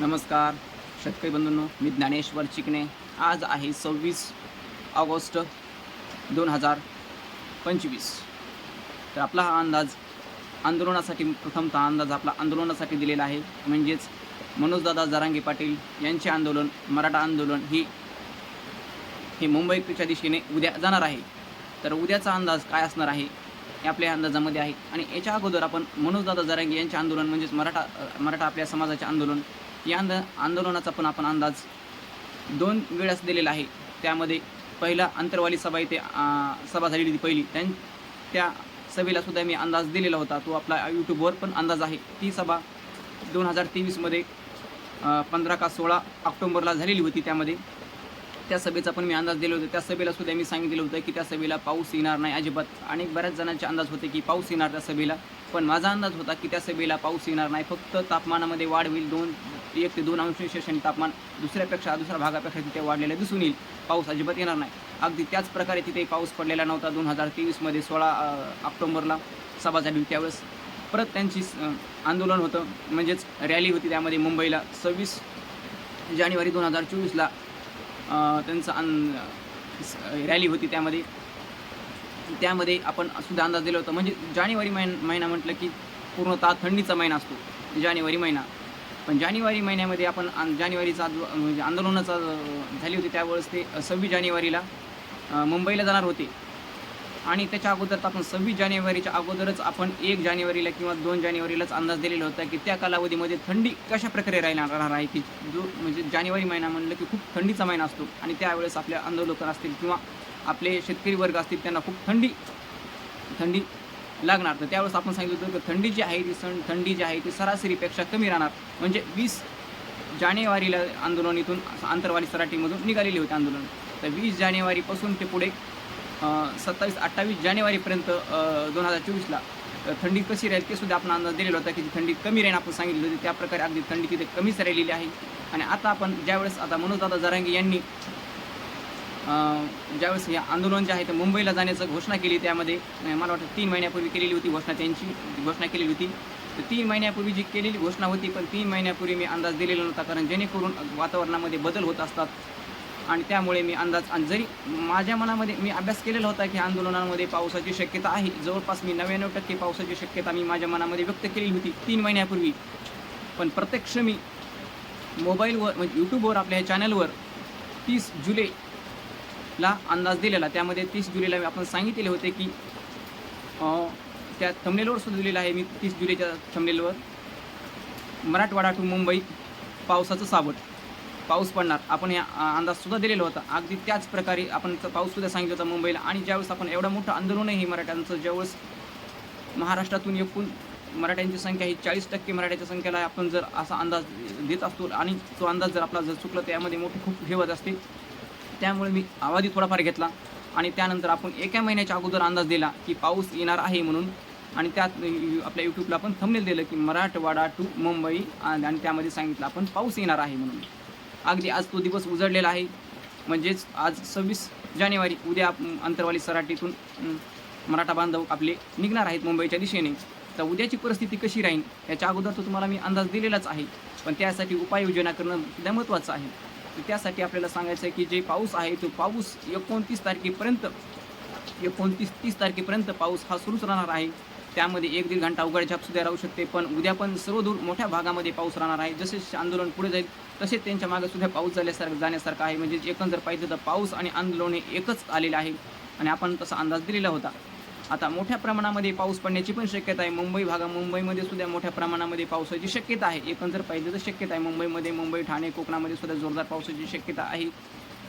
नमस्कार शेतकरी बंधूंनो मी ज्ञानेश्वर चिकणे. आज आहे सव्वीस ऑगस्ट दोन हजार पंचवीस. तर आपला हा अंदाज आंदोलनासाठी प्रथमतः अंदाज आपला आंदोलनासाठी दिलेला आहे. म्हणजेच मनोजदादा जरांगे पाटील यांचे आंदोलन मराठा आंदोलन ही हे मुंबईच्या दिशेने उद्या जाणार आहे. तर उद्याचा अंदाज काय असणार आहे हे आपल्या अंदाजामध्ये आहे. आणि याच्या अगोदर आपण मनोजदादा जरांगे यांचे आंदोलन म्हणजेच मराठा मराठा आपल्या समाजाचे आंदोलन या आंद आंदोलनाचा पण आपण अंदाज दोन वेळास दिलेला आहे. त्यामध्ये पहिला अंतरवाली सभा इथे सभा झालेली होती पहिली. त्यां त्या सभेला सुद्धा मी अंदाज दिलेला होता. तो आपला यूट्यूबवर पण अंदाज आहे. ती सभा दोन हजार तेवीसमध्ये पंधरा का सोळा ऑक्टोंबरला झालेली होती त्यामध्ये. त्या सभेचा पण मी अंदाज दिला होता. त्या सभेला सुद्धा मी सांगितलेलं होतं की त्या सभेला पाऊस येणार नाही अजिबात. आणि बऱ्याच जणांचे अंदाज होते की पाऊस येणार त्या सभेला. पण माझा अंदाज होता की त्या सभेला पाऊस येणार नाही. फक्त तापमानामध्ये वाढ होईल दोन एक ते दोन अंश सेल्सिअस तापमान दुसऱ्यापेक्षा दुसऱ्या भागापेक्षा तिथे वाढलेलं दिसून येईल. पाऊस अजिबात येणार नाही. अगदी त्याच प्रकारे तिथे पाऊस पडलेला नव्हता दोन हजार तेवीसमध्ये सोळा ऑक्टोंबरला सभा झाली त्यावेळेस. परत त्यांची आंदोलन होतं. म्हणजेच रॅली होती त्यामध्ये मुंबईला. सव्वीस जानेवारी दोन हजार चोवीसला त्यांचं अन रॅली होती त्यामध्ये. त्यामध्ये आपण सुद्धा अंदाज दिला होता. म्हणजे जानेवारी महिन महिना म्हटलं की पूर्णतः थंडीचा महिना असतो. जानेवारी महिना. पण जानेवारी महिन्यामध्ये आपण जानेवारीचा म्हणजे आंदोलनाचा झाली होती. त्यावेळेस ते सव्वीस जानेवारीला मुंबईला जाणार होते. आणि त्याच्या अगोदर तर आपण सव्वीस जानेवारीच्या अगोदरच आपण एक जानेवारीला किंवा दोन जानेवारीलाच अंदाज दिलेला होता की त्या कालावधीमध्ये थंडी कशा प्रकारे राहणार राहणार आहे की जो म्हणजे जानेवारी महिना म्हणलं की खूप थंडीचा महिना असतो. आणि त्यावेळेस आपल्या आंदोलक असतील किंवा आपले शेतकरी वर्ग असतील त्यांना खूप थंडी थंडी लागणार. तर त्यावेळेस आपण सांगितलं होतं की थंडी जी आहे ती सण थंडी जी आहे ती सरासरीपेक्षा कमी राहणार. म्हणजे वीस जानेवारीला आंदोलन इथून आंतरवाली सराटीमधून निघालेले होते आंदोलन. तर वीस जानेवारीपासून ते पुढे सत्तावीस अठ्ठावीस जानेवारीपर्यंत दोन हजार चोवीसला थंडी कशी राहील ते सुद्धा आपण अंदाज दिलेला होता की ती थंडी कमी राहील आपण सांगितलं होतं त्या प्रकारे अगदी थंडी तिथे कमीच राहिलेली आहे. आणि आता आपण ज्यावेळेस आता मनोजदादा जरांगे यांनी ज्यावेळेस हे आंदोलन जे आहे ते मुंबईला जाण्याचं घोषणा केली त्यामध्ये मला वाटतं तीन महिन्यापूर्वी केलेली होती घोषणा त्यांची घोषणा केलेली होती. तर तीन महिन्यापूर्वी जी केलेली घोषणा होती पण तीन महिन्यापूर्वी मी अंदाज दिलेला नव्हता कारण जेणेकरून वातावरणामध्ये बदल होत असतात. आणि त्यामुळे मी अंदाज आणि जरी माझ्या मनामध्ये मी अभ्यास केलेला होता की आंदोलनामध्ये पावसाची शक्यता आहे. जवळपास मी नव्याण्णव टक्के पावसाची शक्यता मी माझ्या मनामध्ये व्यक्त केलेली होती तीन महिन्यापूर्वी. पण प्रत्यक्ष मी मोबाईलवर म्हणजे यूट्यूबवर आपल्या चॅनलवर तीस जुलै ला अंदाज दिलेला. त्यामध्ये तीस जुलैला मी आपण सांगितलेले होते की त्या थंबनेलवर सुद्धा दिलेलं आहे. मी तीस जुलैच्या थंबनेलवर मराठवाडा टू मुंबई पावसाचं सावट पाऊस पडणार. आपण या अंदाजसुद्धा दिलेला होता. अगदी त्याच प्रकारे आपण पाऊससुद्धा सांगितलं होता मुंबईला. आणि ज्यावेळेस आपण एवढं मोठं आंदोलनही मराठ्यांचं ज्यावेळेस महाराष्ट्रातून एकूण मराठ्यांची संख्या ही चाळीस टक्के मराठ्याच्या संख्येला आपण जर असा अंदाज देत असतो आणि तो अंदाज जर आपला जर चुकला त्यामध्ये मोठी खूप हेवत असते. त्यामुळे मी आवाजही थोडाफार घेतला आणि त्यानंतर आपण एका महिन्याच्या अगोदर अंदाज दिला की पाऊस येणार आहे म्हणून. आणि त्यात आपल्या यूट्यूबला आपण थंबनेल दिलं की मराठवाडा टू मुंबई आणि आणि त्यामध्ये सांगितलं आपण पाऊस येणार आहे म्हणून. अगदी आज तो दिवस उजडलेला आहे. म्हणजेच आज सव्वीस जानेवारी उद्या अंतरवाली सराटीतून मराठा बांधव आपले निघणार आहेत मुंबईच्या दिशेने. तर उद्याची परिस्थिती कशी राहील याच्या अगोदर तो तुम्हाला मी अंदाज दिलेलाच आहे. पण त्यासाठी उपाययोजना करणं सुद्धा महत्त्वाचं आहे. तर त्यासाठी आपल्याला सांगायचं आहे की जे पाऊस आहे तो पाऊस एकोणतीस तारखेपर्यंत एकोणतीस तीस तारखेपर्यंत पाऊस हा सुरूच राहणार आहे. त्यामध्ये एक दीड घंटा उघडझाप सुद्धा राहू शकते पण उद्या पण सर्वदूर मोठ्या भागामध्ये पाऊस राहणार आहे. जसे आंदोलन पुढे जाईल तसेच त्यांच्या मागे सुद्धा पाऊस झाल्यासारखं जाण्यासारखं आहे. म्हणजे एकंदर पाहिजे तर पाऊस आणि आंदोलन हे एकच आलेलं आहे. आणि आपण तसा अंदाज दिलेला होता. आता मोठ्या प्रमाणामध्ये पाऊस पडण्याची पण शक्यता आहे. मुंबई भागा मुंबईमध्ये सुद्धा मोठ्या प्रमाणामध्ये पावसाची शक्यता आहे. एकंदर पाहिजे तर शक्यता आहे. मुंबईमध्ये मुंबई ठाणे कोकणामध्ये सुद्धा जोरदार पावसाची शक्यता आहे.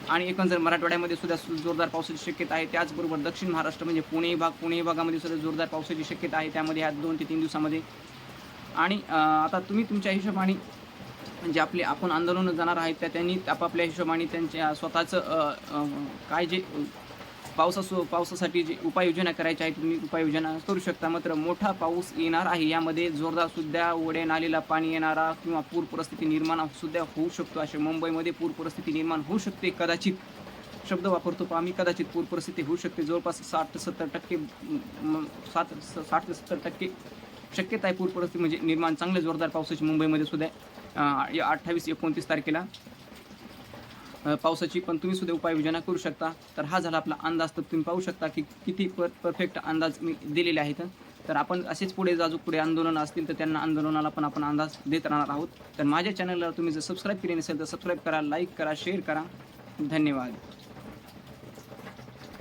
आणि एकंदर मराठवाड्यामध्ये सुद्धा जोरदार पावसाची शक्यता आहे. त्याचबरोबर दक्षिण महाराष्ट्र म्हणजे पुणे भाग पुणे भागामध्ये सुद्धा जोरदार पावसाची शक्यता आहे. त्यामध्ये ह्या दोन ते तीन दिवसामध्ये. आणि आता तुम्ही तुमच्या हिशोबाने म्हणजे आपले आपण आंदोलनं जाणार आहेत त्या त्यांनी आपापल्या हिशोबाने त्यांच्या स्वतःचं काय जे पावसासो पावसासाठी जे उपाययोजना करायच्या आहेत तुम्ही उपाययोजना करू शकता. मात्र मोठा पाऊस येणार आहे. यामध्ये जोरदार सुद्धा ओढे नालीला पाणी येणारा किंवा पूर परिस्थिती निर्माण सुद्धा होऊ शकतो. असे मुंबईमध्ये पूर परिस्थिती निर्माण होऊ शकते. कदाचित शब्द वापरतो आम्ही कदाचित पूर परिस्थिती होऊ शकते. जवळपास साठ ते सत्तर टक्के सात साठ ते सत्तर टक्के शक्यता आहे पूर परिस्थिती म्हणजे निर्माण. चांगले जोरदार पावसाची मुंबईमध्ये सुद्धा या अठ्ठावीस एकोणतीस तारखेला पावसाची पण तुम्ही सुद्धा उपाययोजना करू शकता. तर हा झाला आपला अंदाज. तर तुम्ही पाहू शकता की किती पर परफेक्ट अंदाज मी दिलेले आहेत. तर आपण असेच पुढे जाजू पुढे आंदोलन असतील तर त्यांना आंदोलनाला पण आपण अंदाज देत राहणार आहोत. तर माझ्या चॅनलला तुम्ही जर सबस्क्राईब केले नसेल तर सबस्क्राईब करा लाईक करा शेअर करा. धन्यवाद.